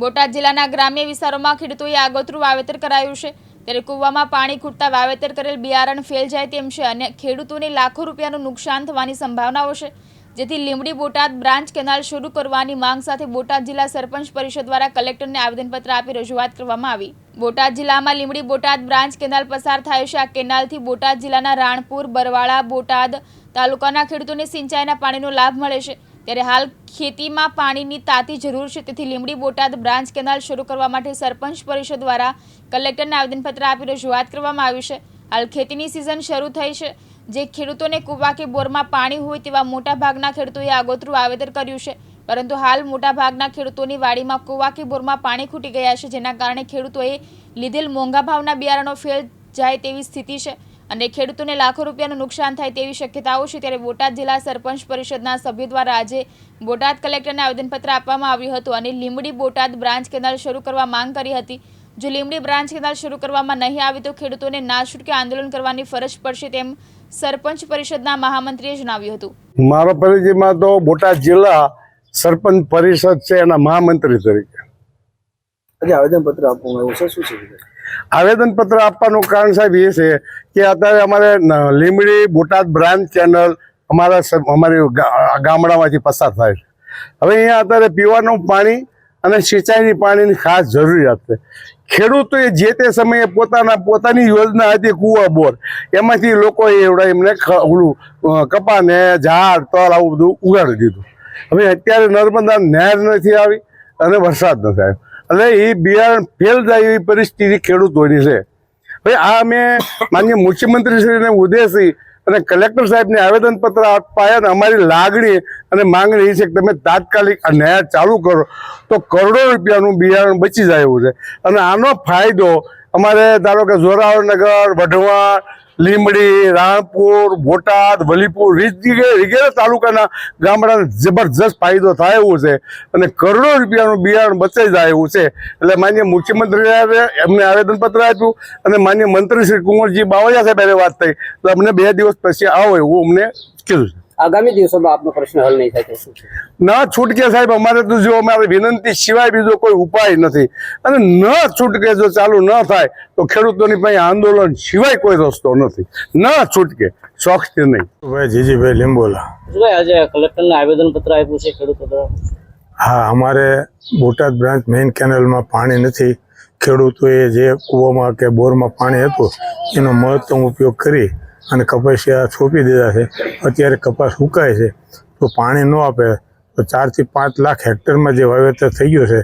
બોટાદ જિલ્લાના ગ્રામ્ય વિસ્તારોમાં ખેડૂતોએ આગોતરું વાવેતર કરાયું છે. ત્યારે કૂવામાં પાણી ખૂટતા વાવેતર કરેલ બિયારણ ફેલ જાય તેમ છે અને ખેડૂતોને લાખો રૂપિયાનું નુકસાન થવાની સંભાવનાઓ છે. જેથી લીંબડી બોટાદ બ્રાન્ચ કેનાલ શરૂ કરવાની માંગ સાથે બોટાદ જિલ્લા સરપંચ પરિષદ દ્વારા કલેક્ટરને આવેદનપત્ર આપી રજૂઆત કરવામાં આવી. બોટાદ જિલ્લામાં લીંબડી બોટાદ બ્રાન્ચ કેનાલ પસાર થાય છે. આ કેનાલથી બોટાદ જિલ્લાના રાણપુર, બરવાળા, બોટાદ તાલુકાના ખેડૂતોને સિંચાઈના પાણીનો લાભ મળે છે. ત્યારે હાલ ખેતીમાં પાણીની તાતી જરૂર છે. તેથી લીંબડી બોટાદ બ્રાન્ચ કેનાલ શરૂ કરવા માટે સરપંચ પરિષદ દ્વારા કલેક્ટરને આવેદનપત્ર આપી રજૂઆત કરવામાં આવી છે. હાલ ખેતીની સિઝન શરૂ થઈ છે. જે ખેડૂતોને કૂવા કે બોરમાં પાણી હોય તેવા મોટાભાગના ખેડૂતોએ આગોતરું આવેદન કર્યું છે. પરંતુ હાલ મોટા ભાગના ખેડૂતોની વાડીમાં કૂવા કે બોરમાં પાણી ખૂટી ગયા છે. જેના કારણે ખેડૂતોએ લીધેલ મોંઘા ભાવના બિયારણો ફેલ જાય તેવી સ્થિતિ છે. અને ખેડૂતોને લાખો રૂપિયાનું નુકસાન થાય તેવી શક્યતાઓ છે ત્યારે બોટાદ જિલ્લા સરપંચ પરિષદના સભ્યો દ્વારા આજે બોટાદ કલેક્ટરને આવેદનપત્ર આપવામાં આવ્યું હતું અને લીંબડી બોટાદ બ્રાન્ચ કેનાલ શરૂ કરવા માંગ કરી હતી. જો લીંબડી બ્રાન્ચ કેનાલ શરૂ કરવામાં નહીં આવે તો ખેડૂતોને ના છૂટકે આંદોલન કરવાની ફરજ પડશે તેમ સરપંચ પરિષદના મહામંત્રીએ જણાવ્યું હતું. મારો પરિચયમાં તો બોટાદ જિલ્લા સરપંચ પરિષદ છે એના મહામંત્રી તરીકે. આજે આવેદનપત્ર આપવામાં આવ્યું છે શું છે? આવેદનપત્ર આપવાનું કારણ સાહેબ એ છે કે અત્યારે અમારે લીમડી બોટાદ બ્રાન્ચ ચેનલ અમારા અમારી ગામડામાંથી પસાર થાય છે. હવે અહીંયા અત્યારે પીવાનું પાણી અને સિંચાઈની પાણીની ખાસ જરૂરિયાત છે. ખેડૂતોએ જે તે સમયે પોતાના, પોતાની યોજના હતી કૂવા બોર, એમાંથી લોકોએ એવડા એમને ઓલું કપાને, ઝાડ, તલ આવું બધું ઉગાડી દીધું. હવે અત્યારે નર્મદા નહેર નથી આવી અને વરસાદ નથી આવ્યો. એટલે એ બિયારણ ફેલ જાય એવી પરિસ્થિતિ ખેડૂતોની છે. ભાઈ, આ અમે માન્ય મુખ્યમંત્રીશ્રીને ઉદ્દેશી અને કલેક્ટર સાહેબને આવેદનપત્ર અપાયા અને અમારી લાગણી અને માંગણી એ છે કે તમે તાત્કાલિક નહેર ચાલુ કરો. તો કરોડો રૂપિયાનું બિયારણ બચી જાય એવું છે. અને આનો ફાયદો અમારે ધારો કે જોરાવરનગર, વઢવાણ લીંબડી, રાણપુર, બોટાદ, વલીપુર વગેરે તાલુકાના ગામડાને જબરજસ્ત ફાયદો થાય એવું છે. અને કરોડો રૂપિયાનું બિયારણ બચાઈ જાય એવું છે. એટલે માન્ય મુખ્યમંત્રી એમને આવેદનપત્ર આપ્યું અને માન્ય મંત્રી શ્રી કુંવરજી બાવળિયા સાહેબ હારે વાત થઈ. તો અમને બે દિવસ પછી આવો એવું અમને કીધું આગામી દિવસોમાં આપનો પ્રશ્ન હલ નહીં થાય ન છૂટકે સાહેબ અમારે તો જો અમારે વિનંતી સિવાય બીજો કોઈ ઉપાય નથી. અને ન છૂટકે જો ચાલુ ન થાય તો ખેડૂતોની પાસે આંદોલન સિવાય કોઈ રસ્તો નથી. ન છૂટકે શોખથી નહીં. ભાઈ જીજીભાઈ લીંબોલા. આજે કલેક્ટરને આવેદનપત્ર આપ્યું છે ખેડૂતો દ્વારા? હા અમારે બોટાદ બ્રાન્ચ મેઇન કેનલમાં પાણી નથી. ખેડૂતોએ જે કૂવામાં કે બોરમાં પાણી હતું એનો મહત્તમ ઉપયોગ કરી અને કપાસિયા છોપી દીધા છે. અત્યારે કપાસ સુકાય છે. તો પાણી ન આપે. તો ચારથી પાંચ લાખ હેક્ટરમાં જે વાવેતર થઈ ગયું છે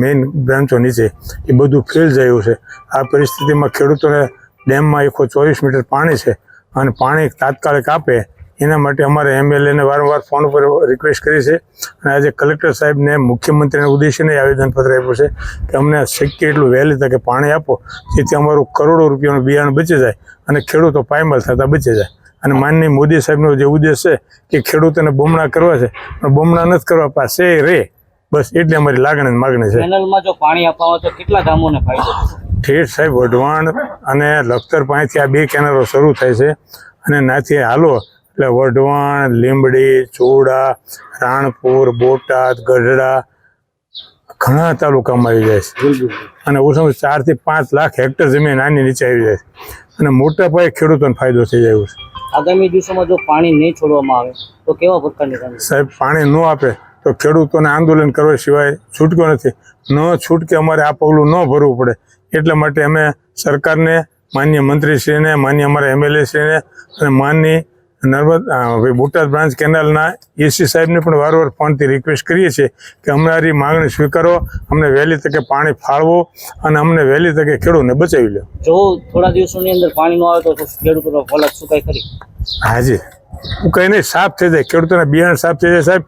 મેઇન બ્રાન્ચો નીચે, એ બધું ફેલ જયું છે. આ પરિસ્થિતિમાં ખેડૂતોને ડેમમાં એકસો ચોવીસ મીટર પાણી છે. અને પાણી તાત્કાલિક આપે એના માટે અમારે એમએલએને વારંવાર ફોન પર રિક્વેસ્ટ કરી છે. અને આજે કલેક્ટર સાહેબને મુખ્યમંત્રીને ઉદ્દેશીને આવેદનપત્ર આપ્યું છે કે અમને શક્ય એટલું વહેલી તકે પાણી આપો જેથી અમારું કરોડો રૂપિયાનું બિયારણ બચી જાય અને ખેડૂતો પાયમાલ થતા બચી જાય. અને માનનીય મોદી સાહેબનો જે ઉદ્દેશ છે કે ખેડૂતોને બમણા કરવા છે પણ બમણા નથી કરવા પાસે રે. બસ એટલે અમારી લાગણી માગણી છે. કેનલમાં જો પાણી આપવામાં તો કેટલા ગામોને ફાયદો ઠેઠ સાહેબ વઢવાણ અને લખતર પાણીથી આ બે કેનાલો શરૂ થાય છે. અને નાથી હાલો એટલે વઢવાણ લીંબડી ચોડા રાણપુર બોટાદ ગઢડા ઘણા તાલુકામાં આવી જાય છે. અને ઓછામાં ઓછું ચારથી પાંચ લાખ હેક્ટર જમીન આની નીચે આવી જાય છે. અને મોટા પાયે ખેડૂતોને ફાયદો થઈ જાય છે. આગામી દિવસોમાં જો પાણી નહીં છોડવામાં આવે તો કેવા પ્રકારની સાહેબ પાણી ન આપે તો ખેડૂતોને આંદોલન કરવા સિવાય છૂટકો નથી. ન છૂટકે અમારે આ પગલું ન ભરવું પડે. એટલા માટે અમે સરકારને માન્ય મંત્રીશ્રીને માન્ય અમારા એમએલએશ્રીને અને માનની નર્મદ બોટાદ બ્રાન્ચ કેનાલના એસી સાહેબને પણ વારંવાર ફોનથી રિક્વેસ્ટ કરીએ છીએ કે અમારી માંગણી સ્વીકારો અમને વહેલી તકે પાણી ફાળવો અને અમને વહેલી તકે ખેડૂતને બચાવી લો. જો થોડા દિવસોની અંદર પાણી ન આવે તો ખેડૂતોનો ફલક શું કઈ કરી હાજી. હું કઈ નહીં સાફ થઈ જાય. ખેડૂતોના બિયારણ સાફ થઈ જાય સાહેબ.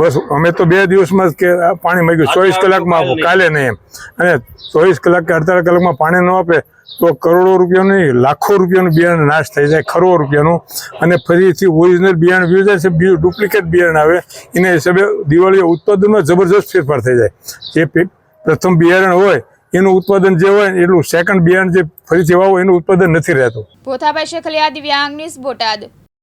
બસ અમે તો બે દિવસમાં જ પાણી માંગ્યું. ચોવીસ કલાકમાં આપો કાલે નહીં એમ. અને ચોવીસ કલાક કે અડતાલીસ કલાકમાં પાણી ન આપે તો કરોડો રૂપિયાનું નહીં, લાખો રૂપિયાનું બિયારણ નાશ થઈ જાય ખરો રૂપિયાનું. અને ફરીથી ઓરિજિનલ બિયારણ વીજાય છે, બીજું ડુપ્લિકેટ બિયારણ આવે. એના હિસાબે દિવાળી ઉત્પાદનમાં જબરજસ્ત ફેરફાર થઈ જાય. જે પ્રથમ બિયારણ હોય, એનું ઉત્પાદન જે હોય, એટલું સેકન્ડ બિયારણ જે ફરીથી વાવો, એનું ઉત્પાદન નથી રહેતું. પોથાભાઈ શેખલિયા, દિવ્યાંગ બોટાદ.